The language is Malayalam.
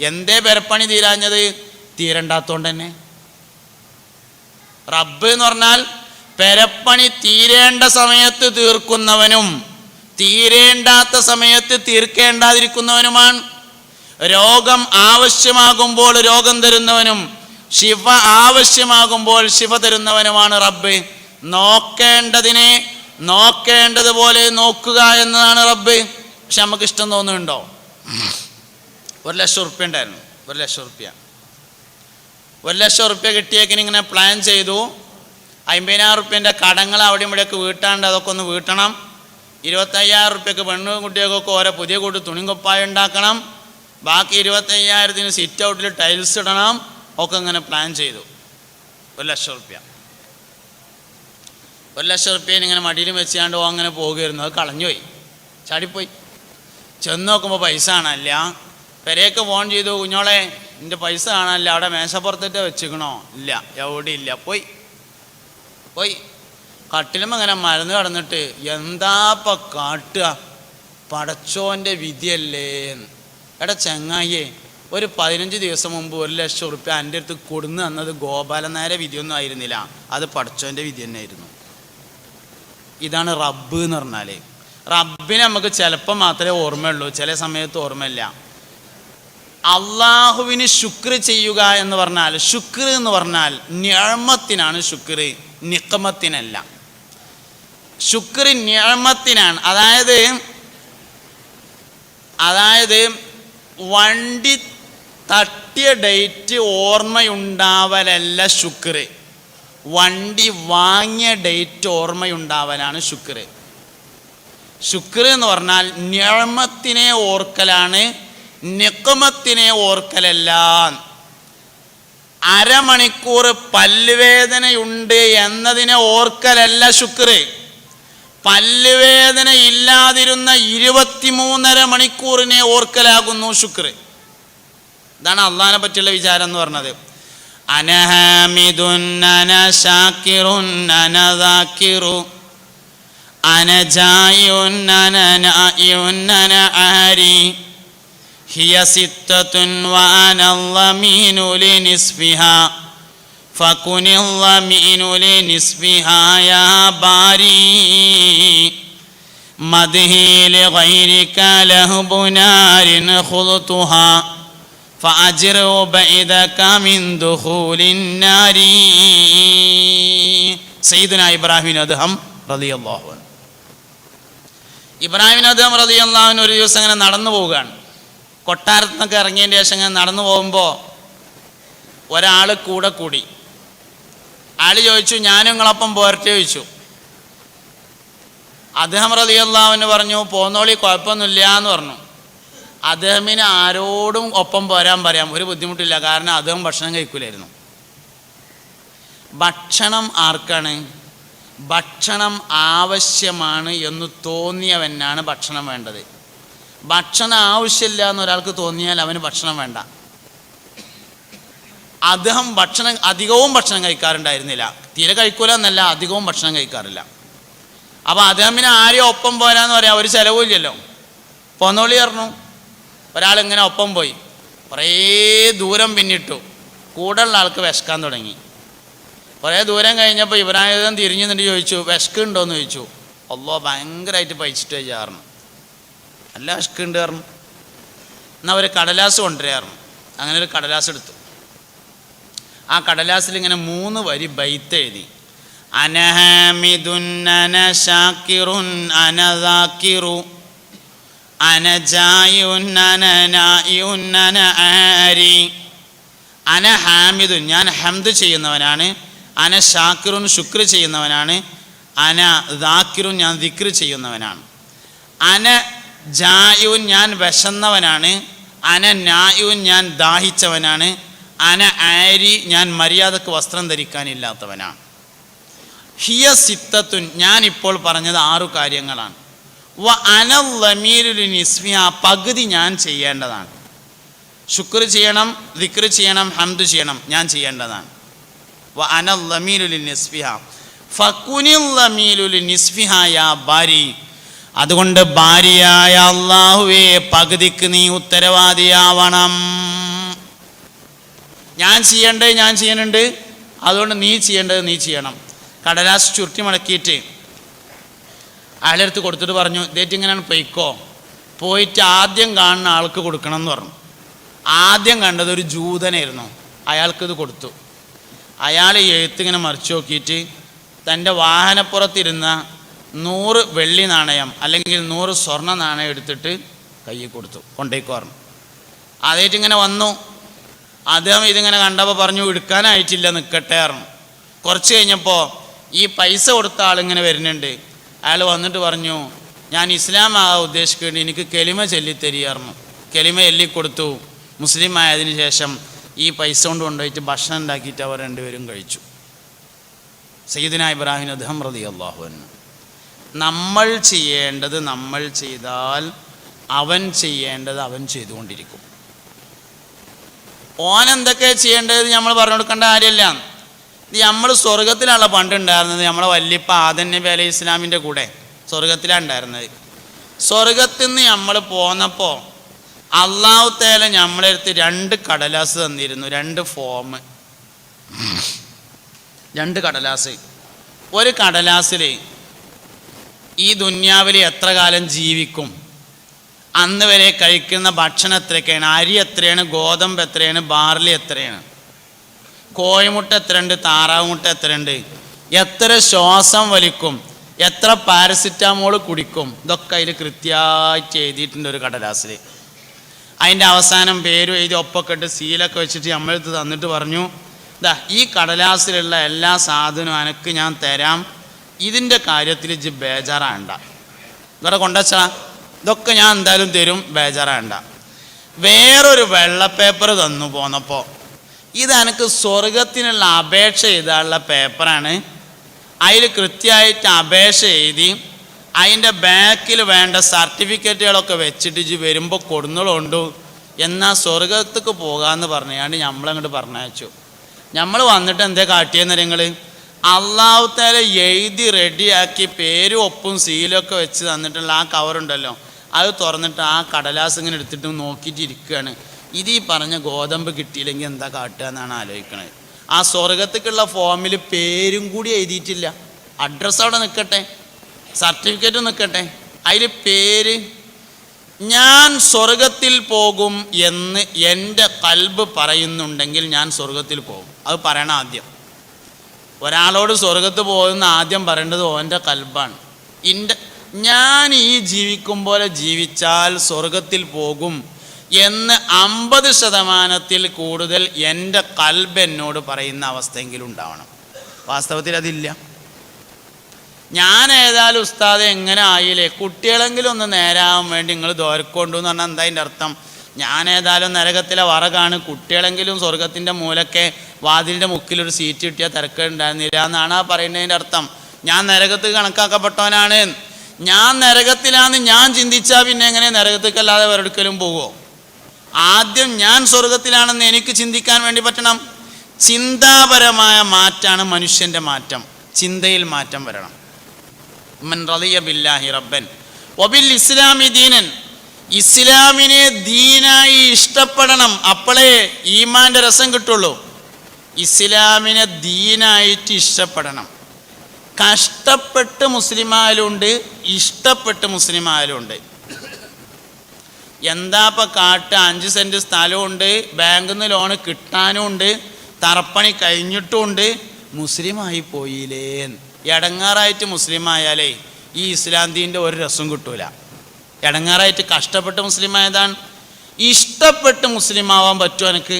എന്തേ പെരപ്പണി തീരാഞ്ഞത്? തീരണ്ടാത്തോണ്ട് തന്നെ. റബ്ബ് എന്ന് പറഞ്ഞാൽ പെരപ്പണി തീരേണ്ട സമയത്ത് തീർക്കുന്നവനും തീരേണ്ടാത്ത സമയത്ത് തീർക്കേണ്ടാതിരിക്കുന്നവനുമാണ്. രോഗം ആവശ്യമാകുമ്പോൾ രോഗം തരുന്നവനും ശിവ ആവശ്യമാകുമ്പോൾ ശിവ തരുന്നവനുമാണ് റബ്ബ്. നോക്കേണ്ടതിനെ നോക്കേണ്ടതുപോലെ നോക്കുക എന്നതാണ് റബ്ബ്. പക്ഷെ നമുക്ക് ഇഷ്ടം തോന്നുന്നുണ്ടോ? ഒരു ലക്ഷം ഉറുപ്പ്യ ഉണ്ടായിരുന്നു. ഒരു ലക്ഷം ഉറുപ്പ്യ. ഒരു ലക്ഷം ഉറുപ്പ്യ കിട്ടിയേക്കിന് ഇങ്ങനെ പ്ലാൻ ചെയ്തു. അമ്പതിനായിരം ഉറുപ്പ്യന്റെ കടങ്ങൾ അവിടെ ഇവിടെയൊക്കെ വീട്ടാണ്ട് അതൊക്കെ ഒന്ന് വീട്ടണം. ഇരുപത്തയ്യായിരം റുപ്യക്ക് പെണ്ണും കുട്ടികൾക്കൊക്കെ ഓരോ പുതിയ കൂട്ട് തുണിങ്കൊപ്പായ ഉണ്ടാക്കണം. ബാക്കി ഇരുപത്തയ്യായിരത്തിന് സിറ്റ് ഔട്ടിൽ ടൈൽസ് ഇടണം. ഒക്കെ ഇങ്ങനെ പ്ലാൻ ചെയ്തു. ഒരു ലക്ഷം റുപ്യ ഒരു ലക്ഷം ഉറുപ്പ്യ ഇങ്ങനെ മടിയിൽ വെച്ചാണ്ട് അങ്ങനെ പോകുമായിരുന്നു അത് കളഞ്ഞുപോയി. ചാടിപ്പോയി. ചെന്ന് നോക്കുമ്പോൾ പൈസ കാണാനില്ല. പെരയൊക്കെ ഫോൺ ചെയ്തു കുഞ്ഞോളെ എന്റെ പൈസ കാണാനില്ല അവിടെ മേശപ്പുറത്തിട്ട് വെച്ചിക്കണോ ഇല്ല എവിടെ ഇല്ല പോയി. പോയി. കട്ടിലും അങ്ങനെ മരുന്ന് കടന്നിട്ട് എന്താപ്പ കാട്ടുക? പടച്ചോന്റെ വിധിയല്ലേ? എടാ ചെങ്ങായിയെ ഒരു പതിനഞ്ച് ദിവസം മുമ്പ് ഒരു ലക്ഷം ഉറുപ്പ്യ എന്റെ അടുത്ത് കൊടുന്ന് തന്നത് ഗോപാലനായരെ വിധിയൊന്നും ആയിരുന്നില്ല. അത് പടച്ചോന്റെ വിധി തന്നെ ആയിരുന്നു ഇതാണ് റബ്ബ് എന്ന് പറഞ്ഞാൽ റബ്ബിനെ നമുക്ക് ചിലപ്പോൾ മാത്രമേ ഓർമ്മയുള്ളൂ. ചില സമയത്ത് ഓർമ്മയില്ല. അള്ളാഹുവിന് ശുക്ർ ചെയ്യുക എന്ന് പറഞ്ഞാൽ ശുക്ർ എന്ന് പറഞ്ഞാൽ ഞാമത്തിനാണ് ശുക്ർ നിക്കമത്തിനല്ല ശുക്ർ ഞാമത്തിനാണ്. അതായത് അതായത് വണ്ടി തട്ടിയ ഡേറ്റ് ഓർമ്മയുണ്ടാവലല്ല ശുക്ർ. വണ്ടി വാങ്ങിയ ഡേറ്റ് ഓർമ്മയുണ്ടാവലാണ് ശുക്ർ. ശുക്ർ എന്ന് പറഞ്ഞാൽ ഞാമത്തിനെ ഓർക്കലാണ് നിക്കമത്തിനെ ഓർക്കലല്ല. അരമണിക്കൂർ പല്ലുവേദനയുണ്ട് എന്നതിനെ ഓർക്കലല്ല ശുക്ർ. പല്ലുവേദന ഇല്ലാതിരുന്ന ഇരുപത്തിമൂന്നര മണിക്കൂറിനെ ഓർക്കലാകുന്നു ശുക്ർ. ഇതാണ് അള്ളഹാനെ പറ്റിയുള്ള വിചാരം എന്ന് പറഞ്ഞത്. അനഹാമിദുൻ അന ഷാക്കിറുൻ അന ദാക്കിറു അന ജായുൻ അന നായിഉൻ അന ആരി هي ستة وأنا الضمين لنصفها فكن الضمين لنصفها يا باري مدهي لغيرك لهب نار خضتها فأجر بعدك من دخول النار سيدنا إبراهيم أدهم رضي الله عنه ഇബ്രാഹിം അദ്ദേഹം റതി അള്ളാഹുവിന് ഒരു ദിവസം ഇങ്ങനെ നടന്നു പോവുകയാണ് കൊട്ടാരത്തിൽ നിന്നൊക്കെ ഇറങ്ങിയതിന്റെ ശേഷം ഇങ്ങനെ നടന്നു പോകുമ്പോൾ ഒരാൾ കൂടെ കൂടി. ആൾ ചോദിച്ചു ഞാനും നിങ്ങളൊപ്പം പോരട്ടെ? ചോദിച്ചു. അദ്ദേഹം റതിയല്ലാവിന് പറഞ്ഞു പോന്നോളി കുഴപ്പമൊന്നുമില്ല എന്ന് പറഞ്ഞു. അദ്ദേഹത്തിന് ആരോടും ഒപ്പം പോരാൻ പറയാം ഒരു ബുദ്ധിമുട്ടില്ല. കാരണം അദ്ദേഹം ഭക്ഷണം കഴിക്കില്ലായിരുന്നു ഭക്ഷണം ആർക്കാണ്? ഭക്ഷണം ആവശ്യമാണ് എന്ന് തോന്നിയവനാണ് ഭക്ഷണം വേണ്ടത്. ഭക്ഷണം ആവശ്യമില്ല എന്ന് ഒരാൾക്ക് തോന്നിയാൽ അവന് ഭക്ഷണം വേണ്ട. അദ്ദേഹം ഭക്ഷണം അധികവും ഭക്ഷണം കഴിക്കാറുണ്ടായിരുന്നില്ല. തീരെ കഴിക്കൂല എന്നല്ല അധികവും ഭക്ഷണം കഴിക്കാറില്ല. അപ്പോൾ അദ്ദേഹത്തിന് ആരെയും ഒപ്പം പോരാന്ന് പറയാം ഒരു ചിലവില്ലല്ലോ പോന്നോളി പറഞ്ഞു ഒരാൾ ഇങ്ങനെ ഒപ്പം പോയി. കുറേ ദൂരം പിന്നിട്ടു. കൂടെയുള്ള ആൾക്ക് വിശക്കാൻ തുടങ്ങി. കുറേ ദൂരം കഴിഞ്ഞപ്പോൾ ഇബ്രാഹിം തിരിഞ്ഞു നിന്നിട്ട് ചോദിച്ചു വിശക്കുണ്ടോ എന്ന് ചോദിച്ചു. അല്ലോ ഭയങ്കരമായിട്ട് പഴിച്ചിട്ട് ചേർന്നു നല്ല വിശക്കുണ്ട് പറഞ്ഞു. എന്നാൽ ഒരു കടലാസ് കൊണ്ടുവരാറുണ്ട്. അങ്ങനെ ഒരു കടലാസ് എടുത്തു. ആ കടലാസിൽ ഇങ്ങനെ മൂന്ന് വരി ബൈത്ത് എഴുതി. അനഹാമിദുൻ അന ഷാക്കിറുൻ അന ദാക്കിറു അന ജായുൻ അന ആരി അന ഹാമിദുൻ ഞാൻ ഹംദ് ചെയ്യുന്നവനാണ്. അന ഷാക്കിറുൻ ശുക്ർ ചെയ്യുന്നവനാണ്. അന ദാക്കിറുൻ ഞാൻ ദിക്ർ ചെയ്യുന്നവനാണ്. അന ജായുൻ ഞാൻ വിശന്നവനാണ്. അന നായുൻ ഞാൻ ദാഹിച്ചവനാണ്. അന ആരി ഞാൻ മര്യാദയ്ക്ക് വസ്ത്രം ധരിക്കാനില്ലാത്തവനാണ് ഹിയ സിത്തത്തുൻ ഞാൻ ഇപ്പോൾ പറഞ്ഞത് ആറു കാര്യങ്ങളാണ്. വ അനല്ലമീരുലി നിസ്മിയ പകുതി ഞാൻ ചെയ്യേണ്ടതാണ്. ശുക്ർ ചെയ്യണം ദിക്ർ ചെയ്യണം ഹംദ് ചെയ്യണം ഞാൻ ചെയ്യേണ്ടതാണ്. വ അനല്ലമീലുലി നിസ്ഫിഹ ഫക്കുനില്ലമീലുലി നിസ്ഫിഹ യാ ബാരി. അതുകൊണ്ട് ഭാര്യയായ അള്ളാഹുവേ പകുതിക്ക് നീ ഉത്തരവാദിയാവണം. ഞാൻ ചെയ്യേണ്ടത് ഞാൻ ചെയ്യുന്നുണ്ട് അതുകൊണ്ട് നീ ചെയ്യേണ്ടത് നീ ചെയ്യണം. കടലാസ് ചുരുട്ടി മടക്കിയിട്ട് അയാളെടുത്ത് കൊടുത്തിട്ട് പറഞ്ഞു ഇതേറ്റ് ഇങ്ങനെയാണ് പൊയ്ക്കോ. പോയിട്ട് ആദ്യം കാണുന്ന ആൾക്ക് കൊടുക്കണം എന്ന് പറഞ്ഞു. ആദ്യം കണ്ടത് ഒരു ജൂതനായിരുന്നു. അയാൾക്കിത് കൊടുത്തു. അയാൾ എഴുത്തിങ്ങനെ മറിച്ചു നോക്കിയിട്ട് തന്റെ വാഹനപ്പുറത്തിരുന്ന നൂറ് വെള്ളി നാണയം അല്ലെങ്കിൽ നൂറ് സ്വർണ നാണയം എടുത്തിട്ട് കയ്യിൽ കൊടുത്തു കൊണ്ടേക്ക് പറഞ്ഞു അതേറ്റ് ഇങ്ങനെ വന്നു. അദ്ദേഹം ഇതിങ്ങനെ കണ്ടപ്പോൾ പറഞ്ഞു എടുക്കാനായിട്ടില്ല നിൽക്കട്ടെ പറഞ്ഞു. കുറച്ച് കഴിഞ്ഞപ്പോൾ ഈ പൈസ കൊടുത്ത ആളിങ്ങനെ വരുന്നുണ്ട്. അയാൾ വന്നിട്ട് പറഞ്ഞു ഞാൻ ഇസ്ലാം ആകാൻ ഉദ്ദേശിക്കേണ്ടി എനിക്ക് കെലിമ ചൊല്ലിത്തരിയായിരുന്നു കെലിമ എല്ലിക്കൊടുത്തു മുസ്ലിം ആയതിനു ശേഷം ഈ പൈസ കൊണ്ട് കൊണ്ടുപോയിട്ട് ഭക്ഷണം ഉണ്ടാക്കിയിട്ട് അവർ രണ്ടുപേരും കഴിച്ചു. സയ്യിദിന ഇബ്രാഹിം അദ്ദേഹം റതി അള്ളാഹുവിന് നമ്മൾ ചെയ്യേണ്ടത് നമ്മൾ ചെയ്താൽ അവൻ ചെയ്യേണ്ടത് അവൻ ചെയ്തുകൊണ്ടിരിക്കും. ഓൻ എന്തൊക്കെ ചെയ്യേണ്ടത് നമ്മൾ പറഞ്ഞു കൊടുക്കേണ്ട കാര്യമില്ല. നമ്മൾ സ്വർഗത്തിലാണ് പണ്ടുണ്ടായിരുന്നത് നമ്മളെ വല്യപ്പ ആദൻ നബി അലൈഹി ഇസ്ലാമിന്റെ കൂടെ സ്വർഗത്തിലാണ് ഉണ്ടായിരുന്നത്. സ്വർഗത്തിൽ നിന്ന് നമ്മൾ പോന്നപ്പോൾ അള്ളാഹു തേല നമ്മളെ അടുത്ത് രണ്ട് കടലാസ് തന്നിരുന്നു. രണ്ട് ഫോം രണ്ട് കടലാസ്. ഒരു കടലാസിൽ ഈ ദുന്യാവിൽ എത്ര കാലം ജീവിക്കും? അന്ന് വരെ കഴിക്കുന്ന ഭക്ഷണം എത്രയൊക്കെയാണ്? അരി എത്രയാണ്? ഗോതമ്പ് എത്രയാണ്? ബാർലി എത്രയാണ്? കോഴിമുട്ട എത്രയുണ്ട്? താറാവ് മുട്ട എത്രയുണ്ട്? എത്ര ശ്വാസം വലിക്കും? എത്ര പാരസിറ്റാമോൾ കുടിക്കും? ഇതൊക്കെ അതിൽ കൃത്യമായിട്ട് എഴുതിയിട്ടുണ്ട് ഒരു കടലാസിൽ അതിന്റെ അവസാനം പേരും എഴുതി ഒപ്പൊക്കെ ഇട്ട് സീലൊക്കെ വെച്ചിട്ട് നമ്മളെടുത്ത് തന്നിട്ട് പറഞ്ഞു ഇതാ ഈ കടലാസിലുള്ള എല്ലാ സാധനവും എനിക്ക് ഞാൻ തരാം. ഇതിന്റെ കാര്യത്തിൽ ഇജ് ബേജാറാണ്ട ഇവിടെ കൊണ്ടുവച്ചാ ഇതൊക്കെ ഞാൻ എന്തായാലും തരും ബേജാറാണ്ട വേറൊരു വെള്ളപ്പേപ്പർ തന്നു പോന്നപ്പോൾ ഇത് എനിക്ക് സ്വർഗത്തിനുള്ള അപേക്ഷ എഴുതാനുള്ള പേപ്പറാണ്. അതിൽ കൃത്യമായിട്ട് അപേക്ഷ എഴുതി അതിന്റെ ബാക്കിൽ വേണ്ട സർട്ടിഫിക്കറ്റുകളൊക്കെ വെച്ചിട്ട് ഇജ് വരുമ്പോൾ കൊടുന്നുള്ളൂ എന്നാൽ സ്വർഗത്തേക്ക് പോകാമെന്ന് പറഞ്ഞാണ്ട് നമ്മളങ്ങോട്ട് പറഞ്ഞയച്ചു. നമ്മൾ വന്നിട്ട് എന്തേ കാട്ടിയെന്ന് നിങ്ങൾ അള്ളാഹുത്താല എഴുതി റെഡിയാക്കി പേരും ഒപ്പും സീലൊക്കെ വെച്ച് തന്നിട്ടുള്ള ആ കവറുണ്ടല്ലോ അത് തുറന്നിട്ട് ആ കടലാസ് ഇങ്ങനെ എടുത്തിട്ട് നോക്കിയിട്ട് ഇരിക്കുകയാണ് ഇത് ഈ പറഞ്ഞ ഗോതമ്പ് കിട്ടിയില്ലെങ്കിൽ എന്താ കാട്ടുക എന്നാണ് ആലോചിക്കണത്. ആ സ്വർഗത്തേക്കുള്ള ഫോമിൽ പേരും കൂടി എഴുതിയിട്ടില്ല. അഡ്രസ്സ് അവിടെ നിൽക്കട്ടെ സർട്ടിഫിക്കറ്റ് നിൽക്കട്ടെ അതിൽ പേര് ഞാൻ സ്വർഗത്തിൽ പോകും എന്ന് എന്റെ കൽബ് പറയുന്നുണ്ടെങ്കിൽ ഞാൻ സ്വർഗത്തിൽ പോകും. അത് പറയണം ആദ്യം. ഒരാളോട് സ്വർഗത്ത് പോകുന്ന ആദ്യം പറയേണ്ടത് ഓന്റെ കൽബാണ്. ഇന്റെ ഞാൻ ഈ ജീവിക്കും പോലെ ജീവിച്ചാൽ സ്വർഗത്തിൽ പോകും എന്ന് അമ്പത് ശതമാനത്തിൽ കൂടുതൽ എന്റെ കൽബ് എന്നോട് പറയുന്ന അവസ്ഥയെങ്കിലും ഉണ്ടാവണം. വാസ്തവത്തിൽ അതില്ല. ഞാൻ ഏതായാലും ഉസ്താദ് എങ്ങനെ ആയില്ലേ? കുട്ടികളെങ്കിലും ഒന്ന് നേരാവാൻ വേണ്ടി നിങ്ങൾ ദോരക്കൊണ്ടു എന്ന് പറഞ്ഞാൽ എന്താ അതിന്റെ അർത്ഥം? ഞാൻ ഏതായാലും നരകത്തിലെ വറകാണ്. കുട്ടികളെങ്കിലും സ്വർഗത്തിന്റെ മൂലക്കെ വാതിലിന്റെ മുക്കിലൊരു സീറ്റ് കിട്ടിയാൽ തിരക്കുണ്ടായിരുന്നില്ല എന്നാണ് ആ പറയുന്നതിന്റെ അർത്ഥം. ഞാൻ നരകത്ത് കണക്കാക്കപ്പെട്ടവനാണ്. ഞാൻ നരകത്തിലാന്ന് ഞാൻ ചിന്തിച്ചാൽ പിന്നെ എങ്ങനെ നരകത്തേക്കല്ലാതെ വേറെടുക്കലും പോകുമോ ആദ്യം ഞാൻ സ്വർഗത്തിലാണെന്ന് എനിക്ക് ചിന്തിക്കാൻ വേണ്ടി പറ്റണം. ചിന്താപരമായ മാറ്റാണ് മനുഷ്യന്റെ മാറ്റം. ചിന്തയിൽ മാറ്റം വരണം. ബില്ലാഹി റബ്ബൻ. വബിൽ ഇസ്ലാമി ദീനൻ. ഇസ്ലാമിനെ ദീനായി ഇഷ്ടപ്പെടണം അപ്പോഴേ ഈമാന്റെ രസം കിട്ടുള്ളൂ. ഇസ്ലാമിനെ ദീനായിട്ട് ഇഷ്ടപ്പെടണം. കഷ്ടപ്പെട്ട് മുസ്ലിമായാലുണ്ട് ഇഷ്ടപ്പെട്ട് മുസ്ലിമായാലുണ്ട്. എന്താ ഇപ്പം കാട്ട് അഞ്ച് സെന്റ് സ്ഥലമുണ്ട് ബാങ്കിൽ നിന്ന് ലോണ് കിട്ടാനും ഉണ്ട് തറപ്പണി കഴിഞ്ഞിട്ടുമുണ്ട്. മുസ്ലിമായി പോയില്ലേ എടങ്ങാറായിട്ട് മുസ്ലിം ആയാലേ ഈ ഇസ്ലാം ദീന്റെ ഒരു രസം കിട്ടൂല. ഇടങ്ങാറായിട്ട് കഷ്ടപ്പെട്ട് മുസ്ലിം ആയതാണ് ഇഷ്ടപ്പെട്ട് മുസ്ലിം ആവാൻ പറ്റുമോ എനിക്ക്?